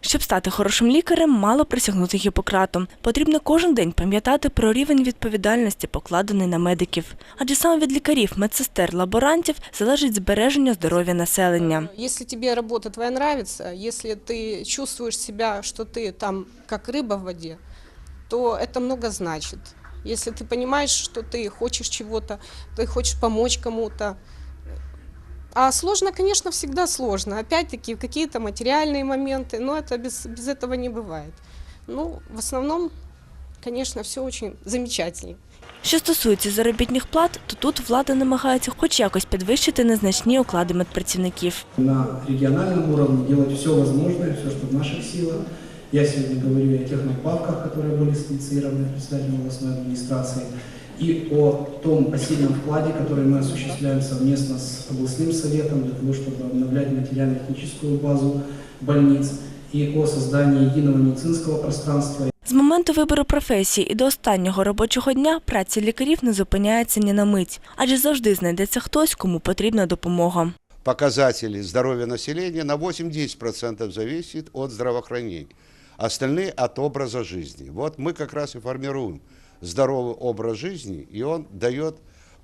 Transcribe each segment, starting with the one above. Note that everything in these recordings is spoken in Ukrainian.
Щоб стати хорошим лікарем, мало присягнути Гіппократу. Потрібно кожен день пам'ятати про рівень відповідальності, покладений на медиків. Адже саме від лікарів, медсестер, лаборантів залежить збереження здоров'я населення. Если тебе работа твоя нравится, если ты чувствуешь себя, что ты там как рыба в воде, то это много значит. Если ты понимаешь, что ты хочешь чего-то, ты хочешь помочь кому-то. А сложно, конечно, всегда сложно. Опять-таки, какие-то материальные моменты, но это без, без этого не бывает. Ну, в основном, конечно, все очень замечательно. Що стосується заробітних плат, то тут влада намагається хоч якось підвищити незначні оклади медпрацівників. на региональном уровне делать все возможное, все, что в наших силах. Я сегодня говорю и о тех надбавках, которые были инициированы председателем областной администрации, и о том посильном вкладе, который мы осуществляем совместно с областным советом для того, чтобы обновлять материально-техническую базу больниц, и о создании единого медицинского пространства З моменту вибору професії і до останнього робочого дня праця лікарів не зупиняється ні на мить, адже завжди знайдеться хтось, кому потрібна допомога. показатели здоровья населения на 8-10% зависит от здравоохранения. Остальные от образа жизни. Вот мы как раз и формируем здоровый образ жизни, и он дает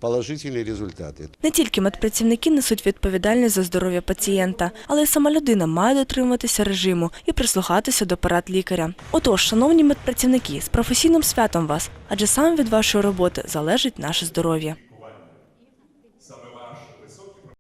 положительные результаты. Не тільки медпрацівники несуть відповідальність за здоров'я пацієнта, але й сама людина має дотримуватися режиму і прислухатися до порад лікаря. Отож, шановні медпрацівники, з професійним святом вас, адже саме від вашої роботи залежить наше здоров'я.